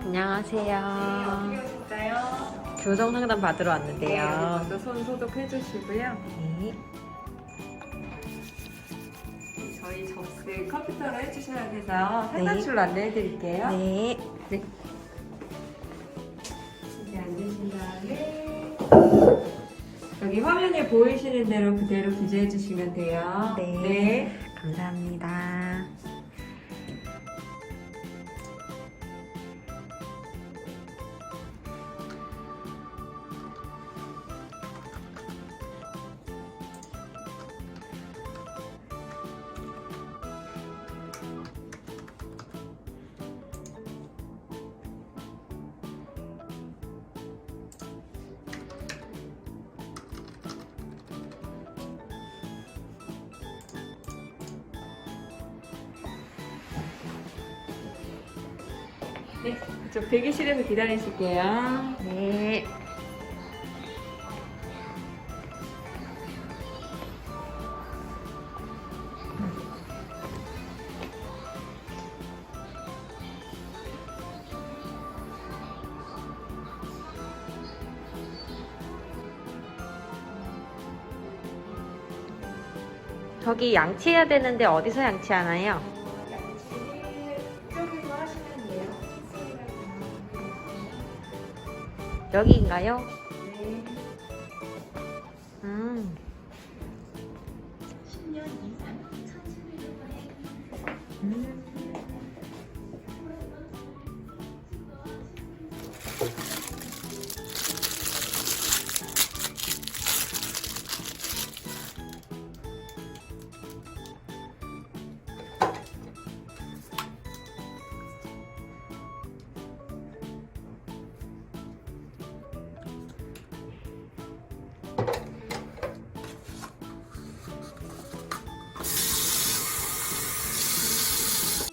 안녕하세요. 어떻게 오셨어요? 교정 상담 받으러 네, 왔는데요. 먼저 손 소독해 주시고요. 네. 저희 접수 컴퓨터로 해주셔야 돼서 상담실로 안내해 드릴게요. 네. 이 여기 화면에 보이시는 대로 그대로 기재해 주시면 돼요. 네. 감사합니다. 네, 저 대기실에서 기다리실게요. 네. 저기 양치해야 되는데 어디서 양치하나요? 여기인가요? 네. 음.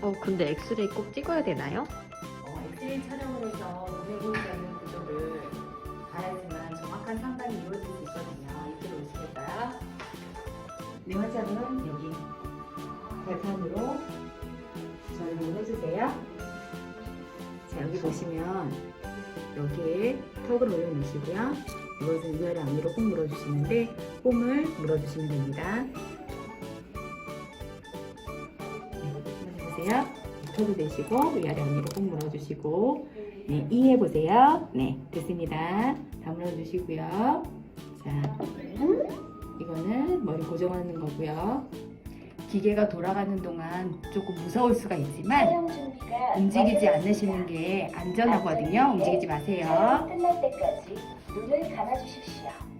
어, 근데 엑스레이 꼭 찍어야 되나요? 어, 엑스레이 촬영을 해서 눈에 보이지 않는 구조를 봐야지만 정확한 상담이 이루어질 수 있거든요. 이쪽으로 오시겠어요? 네, 환자분 여기 발판으로 저를 해주세요. 자, 여기 보시면 여기에 턱을 올려놓으시고요. 이것은 위아래 앞니로 꼭 물어주시는데 홈을 물어주시면 됩니다. 보세요. 턱을 대시고 위아래 앞니로 꼭 물어주시고 네, 이해 보세요. 네, 됐습니다. 다 물어주시고요. 자, 이거는 머리 고정하는 거고요. 기계가 돌아가는 동안 조금 무서울 수가 있지만 움직이지 않으시는 게 안전하거든요. 움직이지 마세요. 끝날 때까지 눈을 감아주십시오.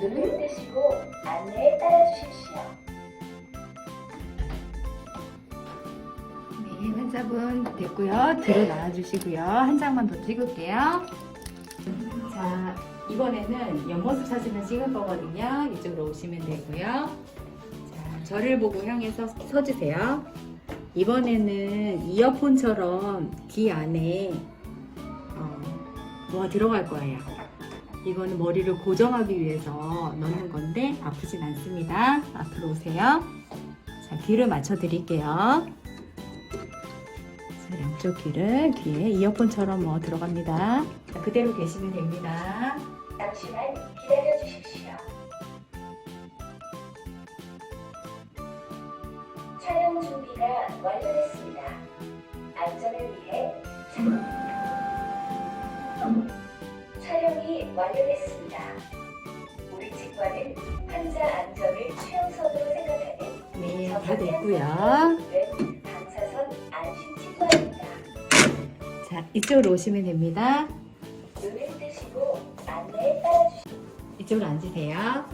눈을 뜨시고 안내에 따라 주십시오. 네, 환자분 됐고요. 뒤로 나와주시고요. 한 장만 더 찍을게요. 자, 이번에는 옆모습 사진을 찍을 거거든요. 이쪽으로 오시면 되고요. 자, 저를 보고 향해서 서주세요. 이번에는 이어폰처럼 귀 안에 어, 뭐가 들어갈 거예요. 이거는 머리를 고정하기 위해서 넣는 건데 아프진 않습니다. 앞으로 오세요. 자, 귀를 맞춰 드릴게요. 이쪽 귀를 귀에 이어폰처럼 뭐 들어갑니다. 자, 그대로 계시면 됩니다. 잠시만 기다려 주십시오. 촬영 준비가 완료됐습니다. 안전을 위해 촬영이 완료됐습니다. 우리 치과는 환자 안전을 최우선으로 생각하는 네, 다 됐고요. 왼 방사선 안심 치과입니다. 자, 이쪽으로 오시면 됩니다. 눈을 뜨시고 안내에 따라주십시오. 이쪽으로 앉으세요.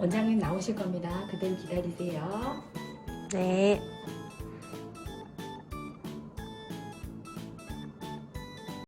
원장님 나오실 겁니다. 그대로 기다리세요. 네.